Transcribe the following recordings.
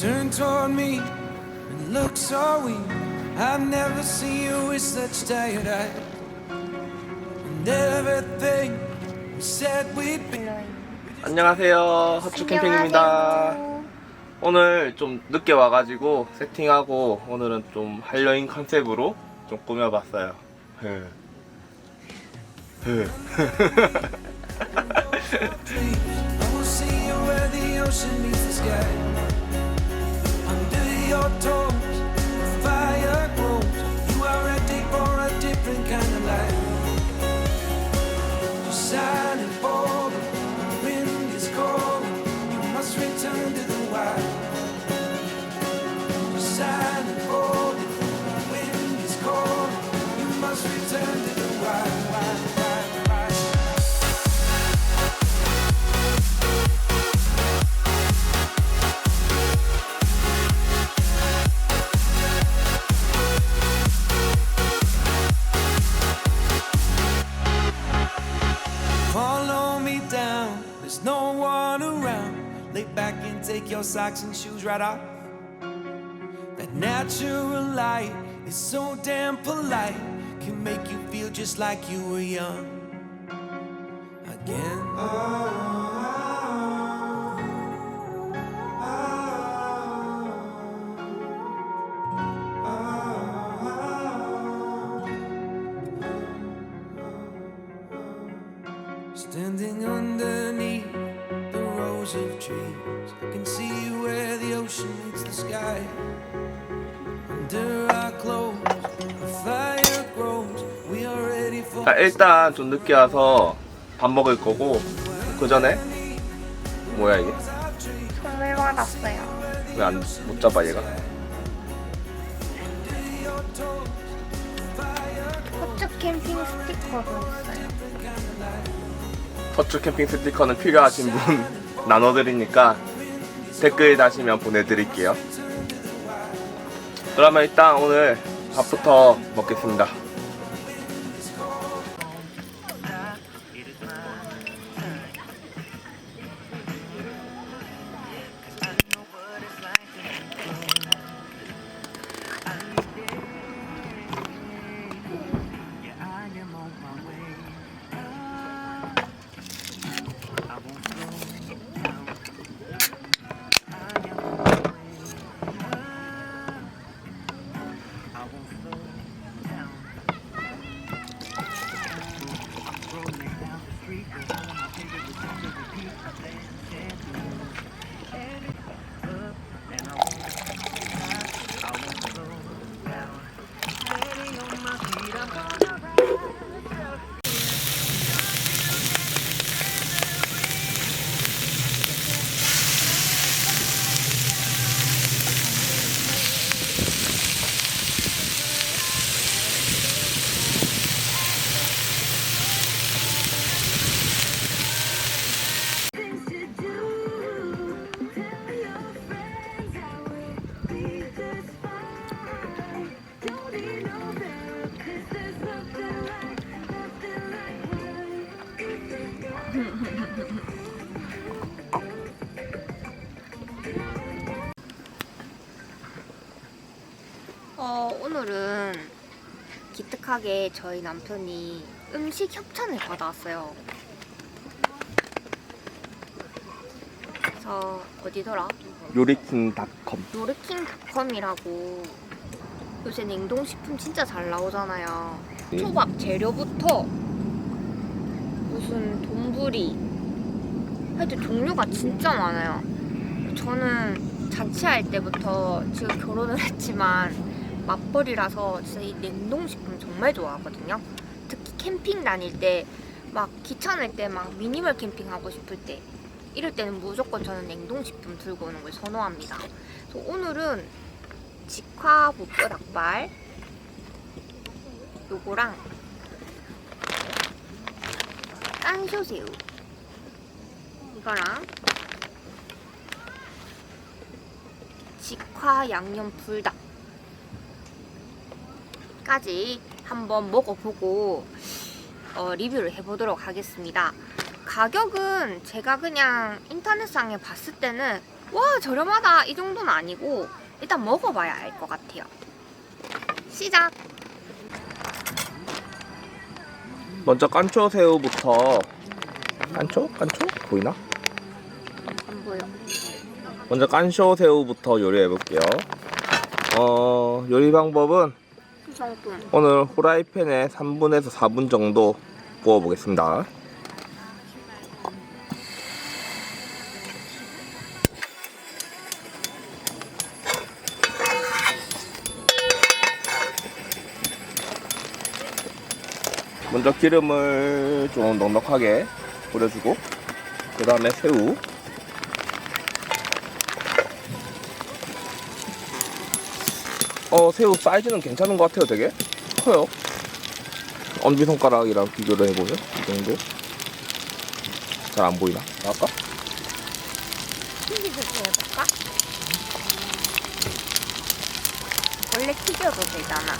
Turn toward me and look so weak. I've never seen you with such tired eyes. And everything we said we'd be. 안녕하세요. 허추 캠핑입니다. 오늘 좀 늦게 와가지고 세팅하고 오늘은 좀 할로윈 컨셉으로 좀 꾸며봤어요. 흐. 흐. I will see you where the ocean meets the sky. your talk. Your socks and shoes right off. That natural light is so damn polite, can make you feel just like you were young again. Standing 자, 일단 좀 늦게 와서 밥 먹을 거고 그 전에 뭐야 이게? 선물 받았어요. 왜 안 못 잡아 얘가? 호주 캠핑 스티커도 있어요. 터츠 캠핑 스티커는 필요하신 분 나눠드리니까 댓글 다시면 보내드릴게요. 그러면 일단 오늘 밥부터 먹겠습니다. 어, 오늘은 기특하게 저희 남편이 음식 협찬을 받아왔어요. 그래서 어디더라? 요리킹닷컴 노르킹닷컴이라고 요새 냉동식품 진짜 잘 나오잖아요. 네. 초밥 재료부터 무슨 돈부리 하여튼 종류가 진짜 많아요. 저는 자취할 때부터 지금 결혼을 했지만 맞벌이라서 진짜 이 냉동식품 정말 좋아하거든요. 특히 캠핑 다닐 때 막 귀찮을 때 막 미니멀 캠핑 하고 싶을 때 이럴 때는 무조건 저는 냉동식품 들고 오는 걸 선호합니다. 그래서 오늘은 직화 볶음 닭발 요거랑 깐쇼새우 이거랑 직화 양념 불닭 까지 한번 먹어보고 어, 리뷰를 해보도록 하겠습니다. 가격은 제가 그냥 인터넷상에 봤을 때는 와 저렴하다 이 정도는 아니고 일단 먹어봐야 알 것 같아요. 시작. 먼저 깐초 새우부터 깐초? 깐초? 보이나? 안 보여. 먼저 깐쇼 새우부터 요리해 볼게요. 어, 요리 방법은. 오늘 후라이팬에 3분에서 4분 정도 구워 보겠습니다. 먼저 기름을 좀 넉넉하게 뿌려주고 그 다음에 새우 어 새우 사이즈는 괜찮은 것 같아요 되게 커요 엄지손가락이랑 비교를 해보면 이 정도 잘 안 보이나? 아까? 튀기도 해볼까? 원래 튀겨도 되잖아.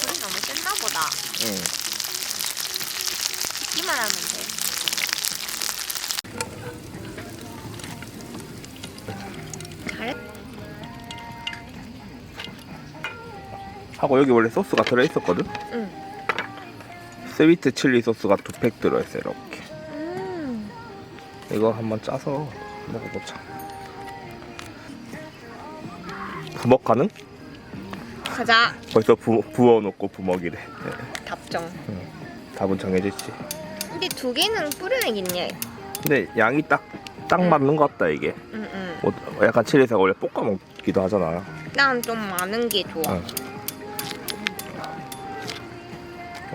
불이 너무 보다. 응 튀기만 하면 돼. 잘했. 하고 여기 원래 소스가 들어있었거든? 응. 스위트 칠리 소스가 두 팩 들어있어요 이렇게 음. 이거 한번 짜서 먹어보자 부먹 가능? 가자. 벌써 부, 부어놓고 부먹이래 네, 답정. 답은 정해졌지 근데 두 개는 뿌려야겠네. 근데 양이 딱, 딱 응. 맞는 것 같다 이게 응, 응. 뭐, 약간 칠리새가 원래 볶아 먹기도 하잖아 난 좀 많은 게 좋아. 응.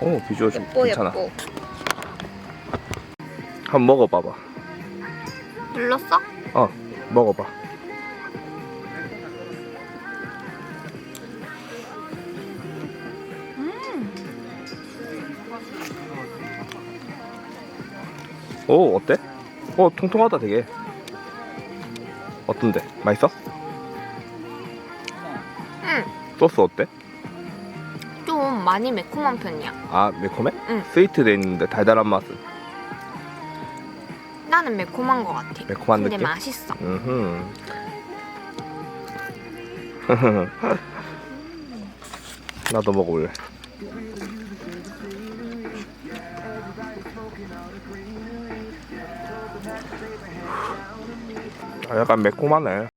오 비주얼 좀 예뻐, 괜찮아 예뻐. 한번 먹어봐봐 눌렀어? 어 먹어봐 오 어때? 어 통통하다 되게 어떤데? 맛있어? 응. 소스 어때? 좀 많이 매콤한 편이야. 아 매콤해? 응. 스위트 돼 있는데 달달한 맛은 나는 매콤한 것 같아. 매콤한 근데 느낌? 맛있어. 음흠. 나도 먹어볼래. 약간 매콤하네.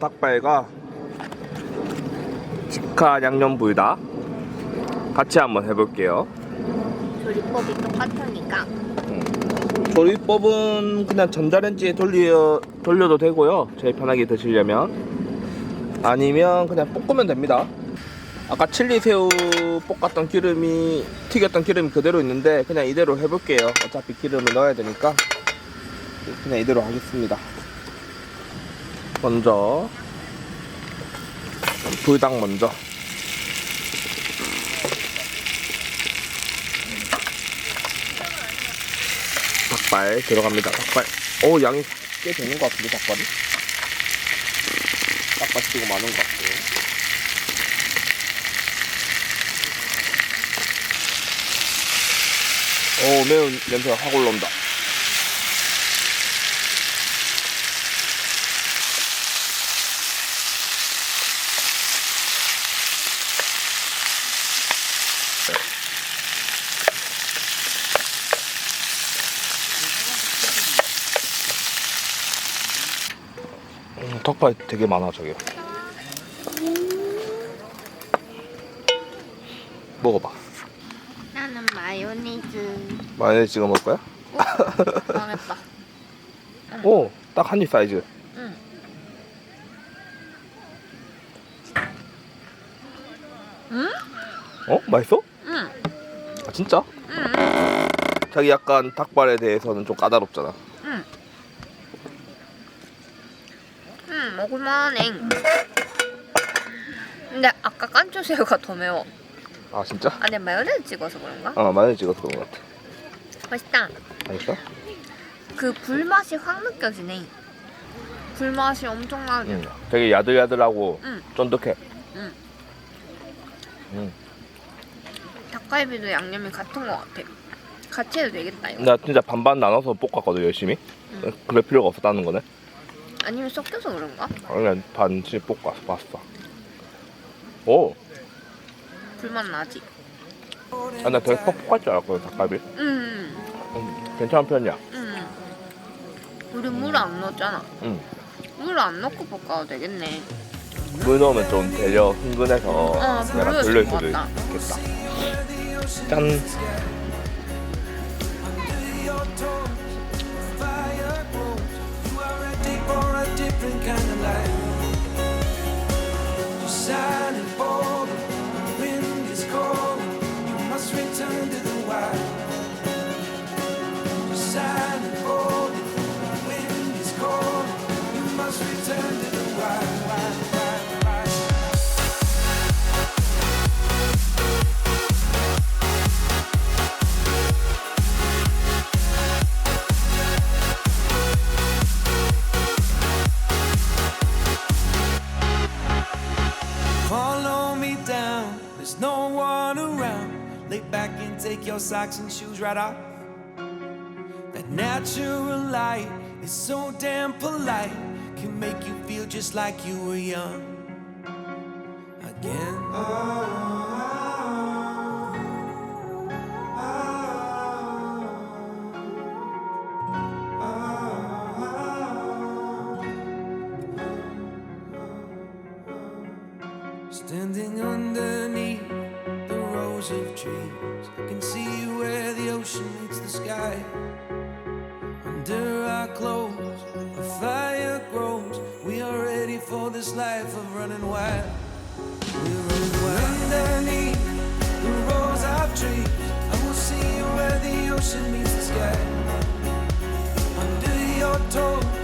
닭발과 직화 양념 불다 같이 한번 해볼게요. 조리법이 똑같으니까. 조리법은 그냥 전자레인지에 돌려, 돌려도 되고요. 제일 편하게 드시려면. 아니면 그냥 볶으면 됩니다. 아까 칠리 새우 볶았던 기름이, 튀겼던 기름이 그대로 있는데 그냥 이대로 해볼게요. 어차피 기름을 넣어야 되니까. 그냥 이대로 하겠습니다. 먼저, 불닭 먼저. 닭발 들어갑니다. 닭발. 오 양이 꽤 되는 것 같은데 닭발이? 닭발 쓰고 많은 것 같아요. 오 매운 냄새가 확 올라온다. 음, 닭발 되게 많아 저기. 먹어봐. 나는 마요네즈. 마요네즈 찍어 먹을 거야? 망했다. 오, 딱 한 입 사이즈. 응. 응? 어? 맛있어? 응. 아 진짜? 응. 자기 약간 닭발에 대해서는 좀 까다롭잖아. 응. 응. 먹을만해. 근데 아까 깐초새우가 더 매워. 아 진짜? 안에 마요네즈 찍어서 그런가? 어 마늘 찍어서 그런 것 같아 맛있다. 맛있어? 그 불맛이 확 느껴지네. 불맛이 엄청나게. 응 되게 야들야들하고 응. 쫀득해 응. 응. 닭갈비도 양념이 같은 것 같아. 같이 해도 되겠다 이거. 나 진짜 반반 나눠서 볶았거든 열심히 응. 그럴 필요가 없었다는 거네 아니면 섞여서 그런가? 그냥 반씩 볶아서 봤어 오! 불맛 나지. 아, 나 되게 퍽퍽할 줄 알았거든 닭갈비 음, 음, 괜찮은 편이야 음. 우리 물 안 넣었잖아. 응. 물안 넣고 볶아도 되겠네. 물 넣으면 좀 되려 흥근해서 어, 약간 별로였을 별로일 것 수도 같다. 있겠다 짠 return to the wild. You're your socks and shoes right off. That natural light is so damn polite, can make you feel just like you were young again. Standing close, a fire grows. We are ready for this life of running wild. We're running wild. Underneath the rows of trees, I will see you where the ocean meets the sky. Under your toes.